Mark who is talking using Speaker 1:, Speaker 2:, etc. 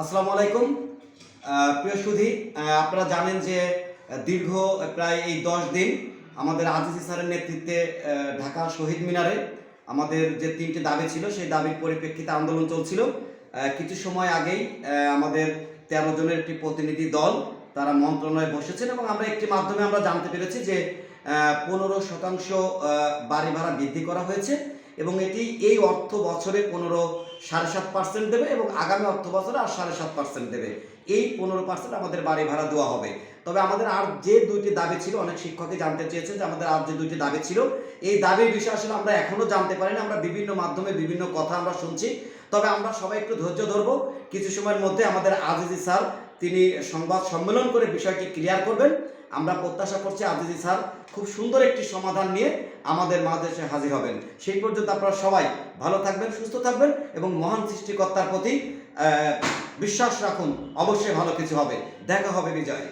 Speaker 1: আসসালামু আলাইকুম। প্রিয় সুধি আপনারা জানেন যে দীর্ঘ প্রায় এই দশ দিন আমাদের আজিজি স্যারের নেতৃত্বে ঢাকা শহীদ মিনারে আমাদের যে তিনটি দাবি ছিল, সেই দাবির পরিপ্রেক্ষিতে আন্দোলন চলছিল। কিছু সময় আগেই আমাদের তেরো জনের একটি প্রতিনিধি দল, তারা মন্ত্রণালয়ে বসেছেন এবং আমরা একটি মাধ্যমে আমরা জানতে পেরেছি যে পনেরো শতাংশ বাড়ি ভাড়া বৃদ্ধি করা হয়েছে। এবং এটি এই অর্থ বছরে পনেরো সাড়ে সাত পার্সেন্ট দেবে এবং আগামী অর্থ বছরে আর সাড়ে সাত পার্সেন্ট দেবে। এই পনেরো পার্সেন্ট আমাদের বাড়ি ভাড়া দেওয়া হবে। তবে আমাদের আর যে দুইটি দাবি ছিল, অনেক শিক্ষকই জানতে চেয়েছেন যে আমাদের আর যে দুইটি দাবি ছিল, এই দাবির বিষয়ে আসলে আমরা এখনও জানতে পারি না আমরা বিভিন্ন মাধ্যমে বিভিন্ন কথা আমরা শুনছি। তবে আমরা সবাই একটু ধৈর্য ধরবো। কিছু সময়ের মধ্যে আমাদের আজিজি স্যার তিনি সংবাদ সম্মেলন করে বিষয়টি ক্লিয়ার করবেন। আমরা প্রত্যাশা করছি আজিজি স্যার খুব সুন্দর একটি সমাধান নিয়ে আমাদের মাদেশে হাজির হবেন। সেই পর্যন্ত আপনারা সবাই ভালো থাকবেন, সুস্থ থাকবেন এবং মহান সৃষ্টিকর্তার প্রতি বিশ্বাস রাখুন, অবশ্যই ভালো কিছু হবে। দেখা হবে বিজয়।